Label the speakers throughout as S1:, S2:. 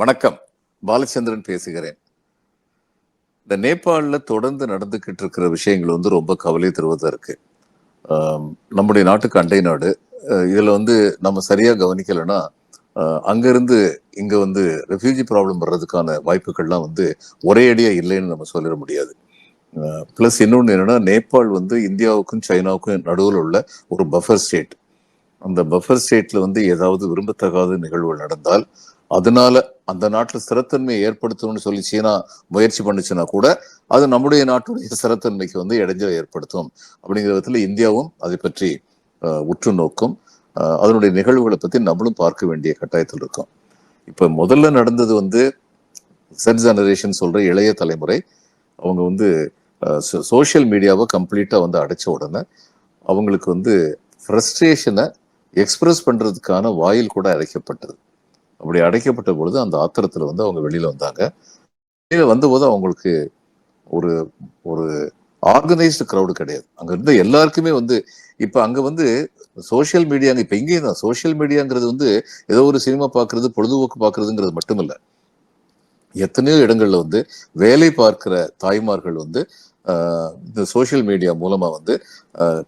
S1: வணக்கம். பாலச்சந்திரன் பேசுகிறேன். இந்த நேபாளில் தொடர்ந்து நடந்துகிட்டு இருக்கிற விஷயங்கள் வந்து ரொம்ப கவலை தருவதாக இருக்கு. நம்முடைய நாட்டுக்கு அண்டை நாடு இதில் இதுல வந்து நம்ம சரியா கவனிக்கலைன்னா அங்கேருந்து இங்கே இங்க வந்து ரெஃப்யூஜி ப்ராப்ளம் வர்றதுக்கான வாய்ப்புகள்லாம் வந்து ஒரே அடியா இல்லைன்னு நம்ம சொல்லிட முடியாது. ப்ளஸ் இன்னொன்று என்னன்னா நேபாள் வந்து இந்தியாவுக்கும் சைனாவுக்கும் நடுவில் உள்ள ஒரு பஃபர் ஸ்டேட் அந்த பஃபர் ஸ்டேட்ல வந்து ஏதாவது விரும்பத்தகாத நிகழ்வுகள் நடந்தால் அதனால அந்த நாட்டில் ஸ்திரத்தன்மையை ஏற்படுத்தணும்னு சொல்லி சீனா முயற்சி பண்ணுச்சுன்னா கூட அது நம்முடைய நாட்டுடைய ஸ்திரத்தன்மைக்கு வந்து இடைஞ்சலை ஏற்படுத்தும். அப்படிங்கிற விதத்தில் இந்தியாவும் அதை பற்றி உற்று நோக்கும். அதனுடைய நிகழ்வுகளை பற்றி நம்மளும் பார்க்க வேண்டிய கட்டாயத்தில் இருக்கும். இப்போ முதல்ல நடந்தது வந்து செட் ஜெனரேஷன் சொல்கிற இளைய தலைமுறை. அவங்க வந்து சோஷியல் மீடியாவை கம்ப்ளீட்டாக வந்து அடைச்ச உடனே அவங்களுக்கு வந்து ஃப்ரஸ்ட்ரேஷனை எக்ஸ்பிரஸ் பண்ணுறதுக்கான வாயில் கூட அழைக்கப்பட்டது அப்படி அடைக்கப்பட்ட பொழுது அந்த ஆத்திரத்தில் வந்து அவங்க வெளியில வந்தாங்க. வெளியில வந்தபோது அவங்களுக்கு ஒரு ஒரு ஆர்கனைஸ்டு க்ரௌடு கிடையாது. அங்கே இருந்த எல்லாருக்குமே வந்து இப்போ அங்கே வந்து சோஷியல் மீடியாங்க இப்போ இங்கேயும் தான். சோஷியல் மீடியாங்கிறது வந்து ஏதோ ஒரு சினிமா பார்க்குறது பொழுதுபோக்கு பார்க்கறதுங்கிறது மட்டுமில்ல. எத்தனையோ இடங்கள்ல வந்து வேலை பார்க்கிற தாய்மார்கள் வந்து இந்த சோஷியல் மீடியா மூலமா வந்து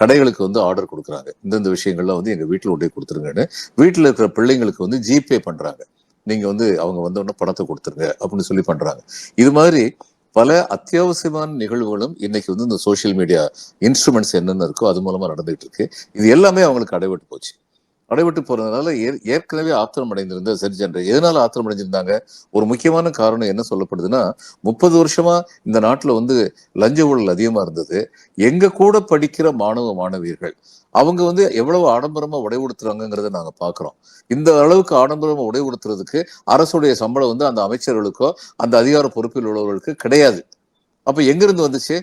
S1: கடைகளுக்கு வந்து ஆர்டர் கொடுக்குறாங்க. இந்தந்த விஷயங்கள்லாம் வந்து எங்க வீட்டில் கொண்டு கொடுத்துருங்கன்னு. வீட்டில் இருக்கிற பிள்ளைங்களுக்கு வந்து ஜிபே பண்றாங்க. நீங்க வந்து அவங்க வந்த உடனே பணத்தை கொடுத்துருங்க அப்படின்னு சொல்லி பண்றாங்க. இது மாதிரி பல அத்தியாவசியமான நிகழ்வுகளும் இன்னைக்கு வந்து இந்த சோஷியல் மீடியா இன்ஸ்ட்ருமெண்ட்ஸ் என்னென்ன இருக்கோ அது மூலமா நடந்துகிட்டு இருக்கு. இது எல்லாமே அவங்களுக்கு அடைபட்டு போச்சு. அடைபட்டு போறதுனால ஏற்கனவே ஆத்திரம் அடைந்திருந்த செட் எதனால ஆத்திரம் அடைஞ்சிருந்தாங்க ஒரு முக்கியமான காரணம் என்ன சொல்லப்படுதுன்னா முப்பது வருஷமா இந்த நாட்டுல வந்து லஞ்ச ஊழல் அதிகமா இருந்தது. எங்க கூட படிக்கிற மாணவ மாணவியர்கள் அவங்க வந்து எவ்வளவு ஆடம்பரமா உடை உடுத்துறாங்கிறத நாங்க பாக்குறோம். இந்த அளவுக்கு ஆடம்பரமா உடை உடுத்துறதுக்கு அரசுடைய சம்பளம் வந்து அந்த அமைச்சர்களுக்கோ அந்த அதிகார பொறுப்பில் உள்ளவர்களுக்கு கிடையாது. அப்ப எங்கிருந்து வந்துச்சு?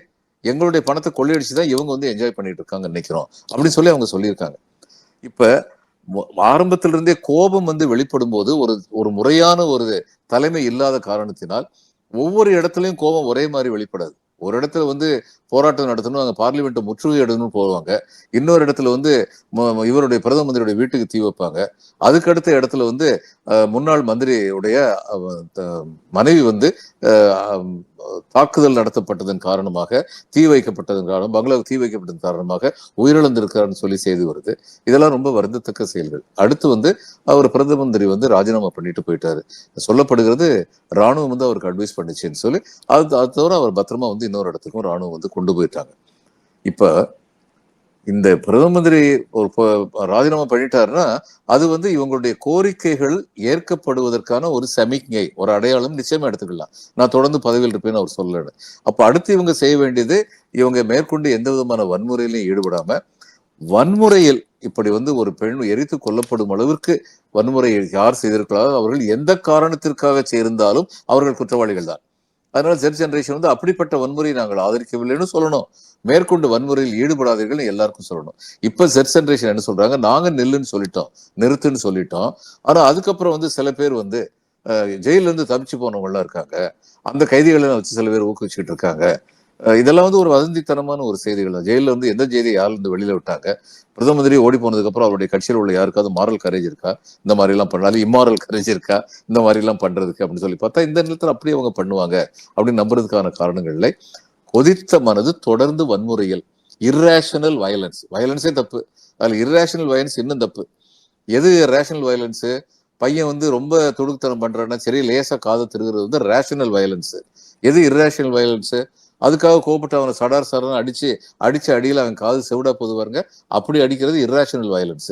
S1: எங்களுடைய பணத்தை கொள்ளையடிச்சு தான் இவங்க வந்து என்ஜாய் பண்ணிட்டு இருக்காங்க நினைக்கிறோம். அப்படின்னு சொல்லி அவங்க சொல்லியிருக்காங்க. இப்ப ஆரம்பத்திலிருந்தே கோபம் வந்து வெளிப்படும் போது ஒரு ஒரு முறையான ஒரு தலைமை இல்லாத காரணத்தினால் ஒவ்வொரு இடத்துலயும் கோபம் ஒரே மாதிரி வெளிப்படாது. ஒரு இடத்துல வந்து போராட்டம் நடத்தணும் அங்கே பார்லிமெண்ட் முற்றுகையிடணும்னு போவாங்க. இன்னொரு இடத்துல வந்து இவருடைய பிரதம மந்திரியுடைய வீட்டுக்கு தீ வைப்பாங்க. அதுக்கு அடுத்த இடத்துல வந்து முன்னாள் மந்திரியுடைய மனைவி வந்து தாக்குதல் நடத்தப்பட்டதன் காரணமாக தீ வைக்கப்பட்டதன் காரணம் பங்களா தீ வைக்கப்பட்டதன் காரணமாக உயிரிழந்திருக்காருன்னு சொல்லி செய்தி வருது. இதெல்லாம் ரொம்ப வருந்தத்தக்க செயல்கள். அடுத்து வந்து அவர் பிரதம மந்திரி வந்து ராஜினாமா பண்ணிட்டு போயிட்டாரு. சொல்லப்படுகிறது ராணுவம் வந்து அவருக்கு அட்வைஸ் பண்ணுச்சுன்னு சொல்லி அது அது தவிர அவர் பத்திரமா வந்து இன்னொரு இடத்துக்கும் ராணுவம் வந்து கொண்டு கொண்டு போயிட்டாங்க. இப்ப இந்த பிரதம மந்திரி ஒரு ராஜினாமா பண்ணிட்டாருன்னா அது வந்து இவங்களுடைய கோரிக்கைகள் ஏற்கப்படுவதற்கான ஒரு சமிக்ஞை ஒரு அடையாளம் நிச்சயமா எடுத்துக்கலாம். நான் தொடர்ந்து பதவியில் இருப்பேன்னு அவர் சொல்லல. அப்ப அடுத்து இவங்க செய்ய வேண்டியது இவங்க மேற்கொண்டு எந்த விதமான வன்முறையிலையும் ஈடுபடாம வன்முறையில் இப்படி வந்து ஒரு பெண் எரித்து கொல்லப்படும் அளவிற்கு வன்முறையை யார் செய்திருக்கிறாரோ அவர்கள் எந்த காரணத்திற்காக சேர்ந்தாலும் அவர்கள் குற்றவாளிகள் தான். அதனால ஜெட் ஜெனரேஷன் வந்து அப்படிப்பட்ட வன்முறையை நாங்கள் ஆதரிக்கவில்லைன்னு சொல்லணும். மேற்கொண்டு வன்முறையில் ஈடுபடாதீர்கள் எல்லாருக்கும் சொல்லணும். இப்ப ஜெட் ஜெனரேஷன் என்ன சொல்றாங்க? நாங்க நெல்லுன்னு சொல்லிட்டோம். நிறுத்துன்னு சொல்லிட்டோம். ஆனா அதுக்கப்புறம் வந்து சில பேர் வந்து ஜெயிலிருந்து இருந்து தப்பிச்சு போனவங்களாம் இருக்காங்க. அந்த கைதிகளை வச்சு சில பேர் ஊக்குவிச்சுட்டு இருக்காங்க. இதெல்லாம் வந்து ஒரு வதந்தித்தனமான ஒரு செய்திகள் தான். வந்து எந்த செய்தியை யார் இருந்து வெளியில விட்டாங்க? பிரதம மந்திரி ஓடி போனதுக்கு அப்புறம் அவருடைய கட்சியில் உள்ள யாருக்காவது மாரல் கரேஜ் இருக்கா? இந்த மாதிரி எல்லாம் பண்ணாலும் இம்மாரல் கரேஜ் இருக்கா? இந்த மாதிரி எல்லாம் பண்றதுக்கு அப்படின்னு சொல்லி பார்த்தா இந்த நேரத்தில் அப்படியே அவங்க பண்ணுவாங்க அப்படின்னு நம்புறதுக்கான காரணங்கள் இல்லை. கொதித்த மனது தொடர்ந்து வன்முறையில். இர்ரேஷனல் வயலன்ஸ் வயலன்ஸே தப்பு. அதில் இர்ரேஷனல் வயலன்ஸ் இன்னும் தப்பு. எது ரேஷனல் வயலன்ஸு பையன் வந்து ரொம்ப துடுக்குத்தனம் பண்றான்னா சரி லேசா காதை திருகிறது வந்து ரேஷனல் வயலன்ஸ் எது இர்ரேஷனல் வயலன்ஸு அதுக்காக கோபப்பட்டு அவனை சடார் சடார்னு அடிச்சு அடிச்ச அடியில் அவன் காது செவிடா போது பாருங்க. அப்படி அடிக்கிறது இர்ரேஷனல் வயலன்ஸ்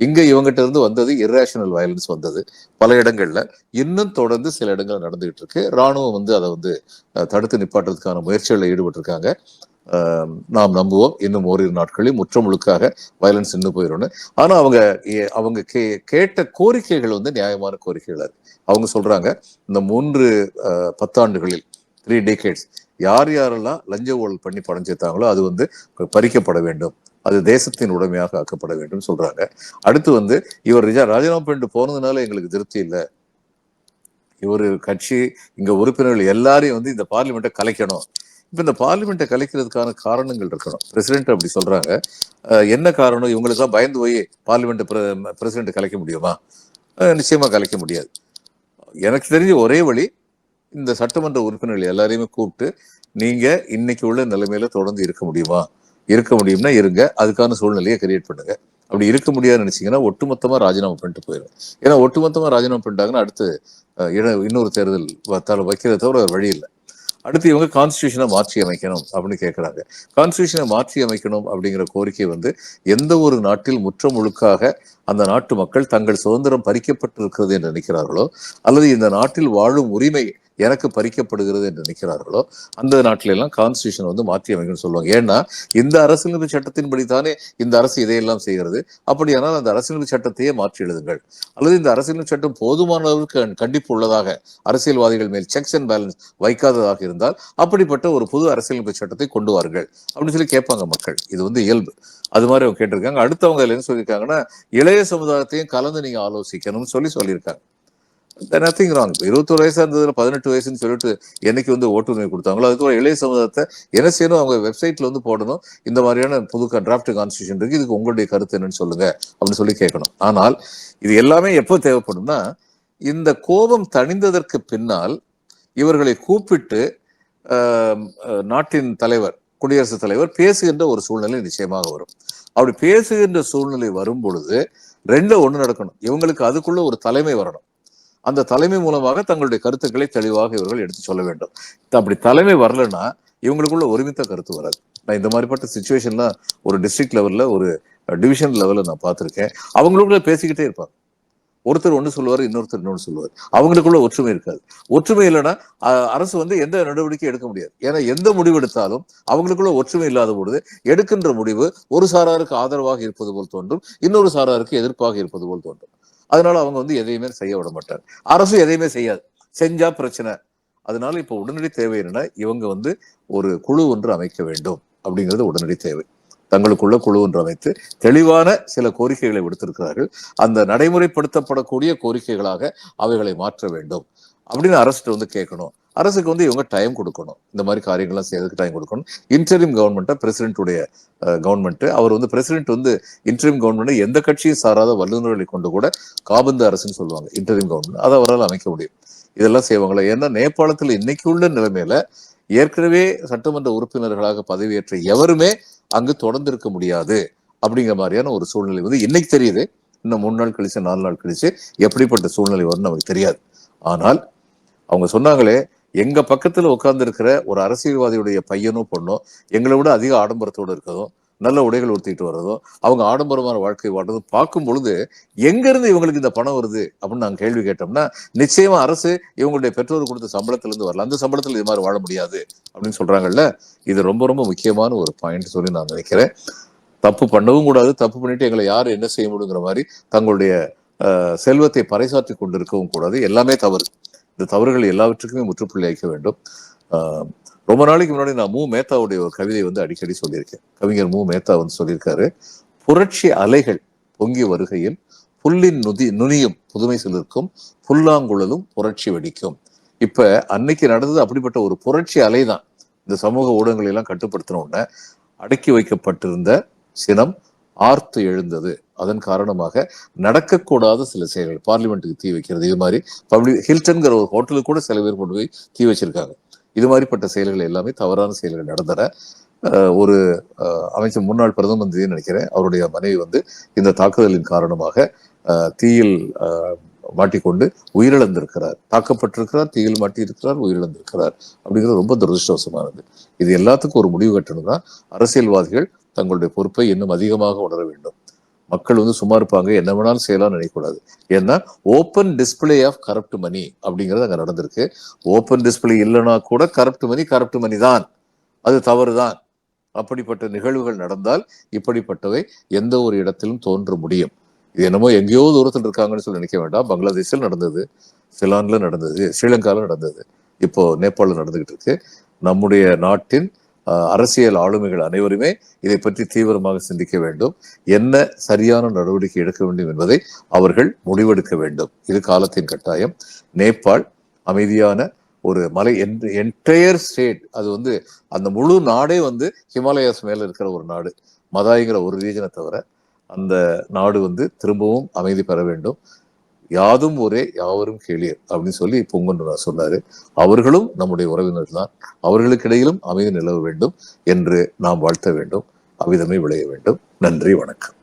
S1: இங்க இவங்கிட்ட இருந்து வந்தது இர்ரேஷனல் வயலன்ஸ் வந்தது. பல இடங்கள்ல. இன்னும் தொடர்ந்து சில இடங்கள் நடந்துகிட்டு இருக்கு. ராணுவம் வந்து அதை வந்து தடுத்து நிப்பாட்டுறதுக்கான முயற்சிகளில் ஈடுபட்டிருக்காங்க. அஹ், நாம் நம்புவோம். இன்னும் ஓரிரு நாட்களில் முற்றமுழுக்காக வயலன்ஸ் நின்று போயிடும்னு ஆனா அவங்க ஏ- அவங்க கே கேட்ட கோரிக்கைகள் வந்து நியாயமான கோரிக்கைகள் இருக்கு. அவங்க சொல்றாங்க இந்த மூன்று பத்தாண்டுகளில் த்ரீ டேகேட்ஸ் யார் யாரெல்லாம் லஞ்ச ஊழல் பண்ணி பணம் சேர்த்தாங்களோ அது வந்து பறிக்கப்பட வேண்டும். அது தேசத்தின் உடைமையாக ஆக்கப்பட வேண்டும் சொல்றாங்க. அடுத்து வந்து இவர் ராஜினாமா பண்ணிட்டு போனதுனால எங்களுக்கு திருப்தி இல்லை. இவர் கட்சி இங்க உறுப்பினர்கள் எல்லாரையும் வந்து இந்த பார்லிமெண்ட்டை கலைக்கணும். இப்ப இந்த பார்லிமெண்ட்டை கலைக்கிறதுக்கான காரணங்கள் இருக்கணும். பிரசிடென்ட் அப்படி சொல்றாங்க. என்ன காரணம்? இவங்களுக்கெல்லாம் பயந்து போய் பார்லிமெண்ட் பிரசிடென்ட் கலைக்க முடியுமா? நிச்சயமா கலைக்க முடியாது. எனக்கு தெரிஞ்ச ஒரே வழி இந்த சட்டமன்ற உறுப்பினர்கள் எல்லாரையுமே கூப்பிட்டு நீங்க இன்னைக்கு உள்ள நிலைமையில தொடர்ந்து இருக்க முடியுமா? இருக்க முடியும்னா இருங்க. அதுக்கான சூழ்நிலையை கிரியேட் பண்ணுங்க. அப்படி இருக்க முடியாது நினைச்சீங்கன்னா ஒட்டுமொத்தமா ராஜினாமா பண்ணிட்டு போயிடும் ஏன்னா ஒட்டுமொத்தமா ராஜினாமா பண்ணிட்டாங்கன்னா அடுத்து இன்னொரு தேர்தல் வைக்கிறத தவிர வழி இல்லை. அடுத்து இவங்க கான்ஸ்டியூஷனை மாற்றி அமைக்கணும் அப்படின்னு கேட்குறாங்க கான்ஸ்டியூஷனை மாற்றி அமைக்கணும் அப்படிங்கிற கோரிக்கை வந்து எந்த ஒரு நாட்டில் முற்ற முழுக்காக அந்த நாட்டு மக்கள் தங்கள் சுதந்திரம் பறிக்கப்பட்டிருக்கிறது என்று நினைக்கிறார்களோ அல்லது இந்த நாட்டில் வாழும் உரிமை எனக்கு பறிக்கப்படுகிறது என்று நினைக்கிறார்களோ அந்த நாட்டில எல்லாம் கான்ஸ்டியூஷன் வந்து மாற்றி அமைக்கணும்னு சொல்லுவாங்க. ஏன்னா இந்த அரசியலமைப்பு சட்டத்தின்படி தானே இந்த அரசு இதையெல்லாம் செய்கிறது. அப்படியானால் அந்த அரசியலமைப்பு சட்டத்தையே மாற்றி எழுதுங்கள். அல்லது இந்த அரசியலமைப்பு சட்டம் போதுமான அளவுக்கு கண்டிப்பு உள்ளதாக அரசியல்வாதிகள் மேல் செக்ஸ் அண்ட் பேலன்ஸ் வைக்காததாக இருந்தால் அப்படிப்பட்ட ஒரு புது அரசியலமைப்பு சட்டத்தை கொண்டு வார்கள் அப்படின்னு சொல்லி கேட்பாங்க மக்கள். இது வந்து இயல்பு. அது மாதிரி அவங்க கேட்டிருக்காங்க. அடுத்தவங்க என்ன சொல்லியிருக்காங்கன்னா இளைய சமுதாயத்தையும் கலந்து நீங்க ஆலோசிக்கணும்னு சொல்லி சொல்லியிருக்காங்க. நத்திங் ராங் இருபத்தொரு வயசா இருந்ததுல பதினெட்டு வயசுன்னு சொல்லிட்டு என்னைக்கு வந்து ஓட்டுரிமை கொடுத்தாங்களோ அதுக்கு ஒரு இளைய சமுதாயத்தை என்ன செய்யணும்? அவங்க வெப்சைட்ல வந்து போடணும். இந்த மாதிரியான புது டிராப்ட் கான்ஸ்டியூஷன் இருக்கு. இதுக்கு உங்களுடைய கருத்து என்னன்னு சொல்லுங்க. அப்படின்னு சொல்லி கேட்கணும். ஆனால் இது எல்லாமே எப்போ தேவைப்படும்னா இந்த கோபம் தணிந்ததற்கு பின்னால் இவர்களை கூப்பிட்டு ஆஹ், நாட்டின் தலைவர் குடியரசுத் தலைவர் பேசுகின்ற ஒரு சூழ்நிலை நிச்சயமாக வரும். அப்படி பேசுகின்ற சூழ்நிலை வரும் பொழுது ரெண்டுல ஒன்று நடக்கணும். இவங்களுக்கு அதுக்குள்ள ஒரு தலைமை வரணும். அந்த தலைமை மூலமாக தங்களுடைய கருத்துக்களை தெளிவாக இவர்கள் எடுத்து சொல்ல வேண்டும். அப்படி தலைமை வரலன்னா இவங்களுக்குள்ள ஒருமித்த கருத்து வராது. நான் இந்த மாதிரிப்பட்ட சுச்சுவேஷன்லாம் ஒரு டிஸ்ட்ரிக்ட் லெவல்ல ஒரு டிவிஷன் லெவல்ல நான் பார்த்திருக்கேன். அவங்களுக்குள்ள பேசிக்கிட்டே இருப்பாங்க. ஒருத்தர் ஒன்று சொல்லுவார் இன்னொருத்தர் இன்னொன்று சொல்லுவார். அவங்களுக்குள்ள ஒற்றுமை இருக்காது. ஒற்றுமை இல்லைன்னா அரசு வந்து எந்த நடவடிக்கை எடுக்க முடியாது. ஏன்னா எந்த முடிவு எடுத்தாலும் அவங்களுக்குள்ள ஒற்றுமை இல்லாத பொழுது எடுக்கின்ற முடிவு ஒரு சாராருக்கு ஆதரவாக இருப்பது போல் தோன்றும் இன்னொரு சாராருக்கு எதிர்ப்பாக இருப்பது போல் தோன்றும். அதனால அவங்க வந்து எதையுமே செய்ய விட மாட்டார். அரசு எதையுமே செய்யாது. செஞ்சா பிரச்சனை. அதனால இப்போ உடனடி தேவை என்னன்னா இவங்க வந்து ஒரு குழு ஒன்று அமைக்க வேண்டும். அப்படிங்கிறது உடனடி தேவை. தங்களுக்குள்ள குழு ஒன்று அமைத்து தெளிவான சில கோரிக்கைகளை விடுத்திருக்கிறார்கள். அந்த நடைமுறைப்படுத்தப்படக்கூடிய கோரிக்கைகளாக அவைகளை மாற்ற வேண்டும். அப்படின்னு அரசு வந்து கேட்கணும். அரசுக்கு வந்து இவங்க டைம் கொடுக்கணும். இந்த மாதிரி காரியங்கள்லாம் செய்யறதுக்கு டைம் கொடுக்கணும். இன்டரிம் கவர்மெண்ட்டை பிரசிடென்ட்டுடைய கவர்மெண்ட் அவர் வந்து பிரசிடென்ட் வந்து இன்டரிம் கவர்மெண்ட் எந்த கட்சியும் சாராத வல்லுநர்களை கொண்டு கூட காபந்து அரசுன்னு சொல்லுவாங்க. இன்டரிம் கவர்மெண்ட் அதை அவரால் அமைக்க முடியும். இதெல்லாம் செய்வாங்களா? ஏன்னா நேபாளத்தில் இன்னைக்கு உள்ள நிலைமையில ஏற்கனவே சட்டமன்ற உறுப்பினர்களாக பதவியேற்ற எவருமே அங்கு தொடர்ந்து இருக்க முடியாது. அப்படிங்கிற மாதிரியான ஒரு சூழ்நிலை வந்து இன்னைக்கு தெரியுது. இன்னும் மூணு நாள் கழிச்சு நாலு நாள் கழிச்சு எப்படிப்பட்ட சூழ்நிலை வரும்னு நமக்கு தெரியாது. ஆனால் அவங்க சொன்னாங்களே எங்க பக்கத்துல உட்கார்ந்து இருக்கிற ஒரு அரசியல்வாதியுடைய பையனோ பொண்ணோ எங்களை விட அதிக ஆடம்பரத்தோடு இருக்கிறதும் நல்ல உடைகள் உடுத்திட்டு வர்றதும் அவங்க ஆடம்பரமான வாழ்க்கை வாழ்றதும் பார்க்கும் பொழுது எங்க இருந்து இவங்களுக்கு இந்த பணம் வருது அப்படின்னு நாங்கள் கேள்வி கேட்டோம்னா நிச்சயமா அரசு இவங்களுடைய பெற்றோர் கொடுத்த சம்பளத்துல இருந்து வரல. அந்த சம்பளத்துல இது மாதிரி வாழ முடியாது அப்படின்னு சொல்றாங்கல்ல? இது ரொம்ப ரொம்ப முக்கியமான ஒரு பாயிண்ட் சொல்லி நான் நினைக்கிறேன். தப்பு பண்ணவும் கூடாது. தப்பு பண்ணிட்டு எங்களை யார் என்ன செய்ய முடியுங்கிற மாதிரி தங்களுடைய செல்வத்தை பறைசாற்றி கொண்டிருக்கவும் கூடாது. எல்லாமே தவறு. இந்த தவறுகள் எல்லாவற்றுக்குமே முற்றுப்புள்ளி வைக்க வேண்டும். ரொம்ப நாளைக்கு முன்னாடி நான் மு. மேத்தாவுடைய ஒரு கவிதை வந்து அடிக்கடி சொல்லியிருக்கேன். கவிஞர் மு. மேத்தா வந்து சொல்லியிருக்காரு புரட்சி அலைகள் பொங்கி வருகையில் புல்லின் நுதி நுனியும் புதுமை சிலிருக்கும் புல்லாங்குழலும் புரட்சி வெடிக்கும். இப்ப அன்னைக்கு நடந்தது அப்படிப்பட்ட ஒரு புரட்சி அலை தான். இந்த சமூக ஊடகங்களை எல்லாம் கட்டுப்படுத்தின உடனே அடக்கி வைக்கப்பட்டிருந்த சினம் ஆர்த்து எழுந்தது. அதன் காரணமாக நடக்கக்கூடாத சில செயல்கள். பார்லிமெண்ட்டுக்கு தீ வைக்கிறது இது மாதிரி பப்ளிக் ஹில்டன்கிற ஒரு ஹோட்டலுக்கு கூட சில பேர் கொண்டு போய் தீ வச்சிருக்காங்க. இது மாதிரிப்பட்ட செயல்கள் எல்லாமே தவறான செயல்கள் நடந்தன. ஒரு அமைச்சர் முன்னாள் பிரதம மந்திரின்னு நினைக்கிறேன். அவருடைய மனைவி வந்து இந்த தாக்குதலின் காரணமாக தீயில் மாட்டிக்கொண்டு உயிரிழந்திருக்கிறார். தாக்கப்பட்டிருக்கிறார் தீயில் மாட்டியிருக்கிறார் உயிரிழந்திருக்கிறார் அப்படிங்கிறது ரொம்ப துரதிருஷ்டவசமானது. இது எல்லாத்துக்கும் ஒரு முடிவு கட்டணும்னா அரசியல்வாதிகள் தங்களுடைய பொறுப்பை இன்னும் அதிகமாக உணர வேண்டும். மக்கள் வந்து சும்மா இருப்பாங்க. என்ன வேணாலும் செய்யலாம்னு நினைக்கக்கூடாது. ஏன்னா open display of corrupt money அப்படிங்கிறது அங்கே நடந்திருக்கு. ஓப்பன் டிஸ்பிளே இல்லைன்னா கூட கரப்ட் மணி கரப்ட் மணி தான். அது தவறு தான் அப்படிப்பட்ட நிகழ்வுகள் நடந்தால் இப்படிப்பட்டவை எந்த ஒரு இடத்திலும் தோன்ற முடியும். இது என்னமோ எங்கேயோ தூரத்தில் இருக்காங்கன்னு சொல்லி நினைக்க வேண்டாம். பங்களாதேஷில் நடந்தது. சிலான்ல நடந்தது. ஸ்ரீலங்கால நடந்தது. இப்போ நேபாளில் நடந்துகிட்டு இருக்கு. நம்முடைய நாட்டின் அரசியல் ஆளுமைகள் அனைவருமே இதை பற்றி தீவிரமாக சிந்திக்க வேண்டும். என்ன சரியான நடவடிக்கை எடுக்க வேண்டும் என்பதை அவர்கள் முடிவெடுக்க வேண்டும். இது காலத்தின் கட்டாயம். நேபாள் அமைதியான ஒரு மலை என்டையர் ஸ்டேட் அது வந்து அந்த முழு நாடே வந்து ஹிமாலயாஸ் மேல இருக்கிற ஒரு நாடு. மதாய்ங்கிற ஒரு ரீஜனை தவிர அந்த நாடு வந்து திரும்பவும் அமைதி பெற வேண்டும். யாதும் ஒரே யாவரும் கேளியர் அப்படின்னு சொல்லி பொங்கன்று சொன்னாரு. அவர்களும் நம்முடைய உறவினர்கள் தான். அவர்களுக்கிடையிலும் அமைதி நிலவ வேண்டும் என்று நாம் வாழ்த்த வேண்டும். அவ்விதமே விளைய வேண்டும். நன்றி வணக்கம்.